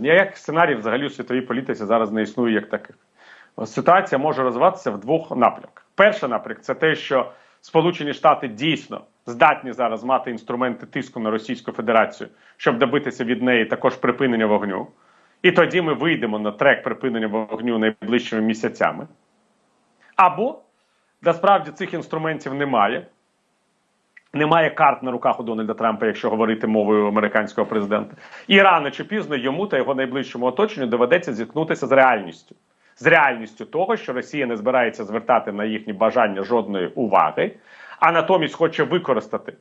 Ніяких сценаріїв взагалі у світовій політиці зараз не існує як таких. Ситуація може розвиватися в двох напрямках. Перший напрямок це те, що Сполучені Штати дійсно здатні зараз мати інструменти тиску на Російську Федерацію, щоб добитися від неї також припинення вогню. І тоді ми вийдемо на трек припинення вогню найближчими місяцями. Або насправді цих інструментів немає. Немає карт на руках у Дональда Трампа, якщо говорити мовою американського президента. І рано чи пізно йому та його найближчому оточенню доведеться зіткнутися з реальністю. З реальністю того, що Росія не збирається звертати на їхні бажання жодної уваги, а натомість хоче використати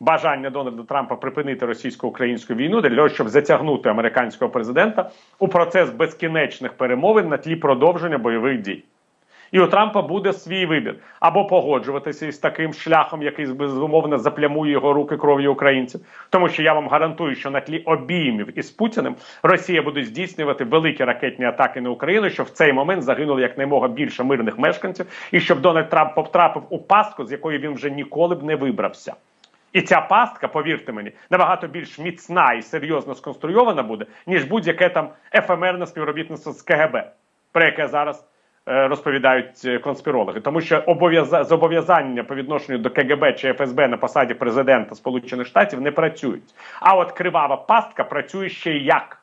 бажання Дональда Трампа припинити російсько-українську війну для того, щоб затягнути американського президента у процес безкінечних перемовин на тлі продовження бойових дій. І у Трампа буде свій вибір або погоджуватися із таким шляхом, який безумовно заплямує його руки кров'ю українців. Тому що я вам гарантую, що на тлі обіймів із Путіним Росія буде здійснювати великі ракетні атаки на Україну, щоб в цей момент загинуло якнаймога більше мирних мешканців, і щоб Дональд Трамп потрапив у пастку, з якої він вже ніколи б не вибрався. І ця пастка, повірте мені, набагато більш міцна і серйозно сконструйована буде, ніж будь-яке там ефемерне співробітництво з КГБ, про яке зараз розповідають е, конспірологи. Тому що обов'яза- зобов'язання по відношенню до КГБ чи ФСБ на посаді президента Сполучених Штатів не працюють. А от кривава пастка працює ще як.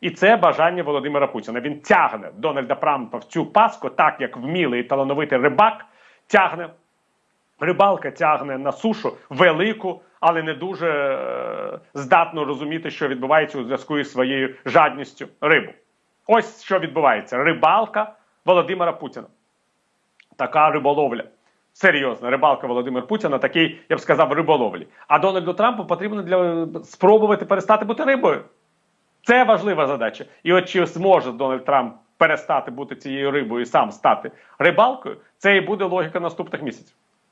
І це бажання Володимира Путіна. Він тягне Дональда Трампа в цю паску, так як вмілий талановитий рибак тягне рибалка тягне на сушу велику, але не дуже е, здатну розуміти, що відбувається у зв'язку із своєю жадністю рибу. Ось що відбувається: рибалка Володимира Путіна. Така риболовля. Серйозна рибалка Володимира Путіна, такий, я б сказав, риболовлі. А Дональду Трампу потрібно для спробувати перестати бути рибою. Це важлива задача. І от чи зможе Дональд Трамп перестати бути цією рибою і сам стати рибалкою, це і буде логіка наступних місяців.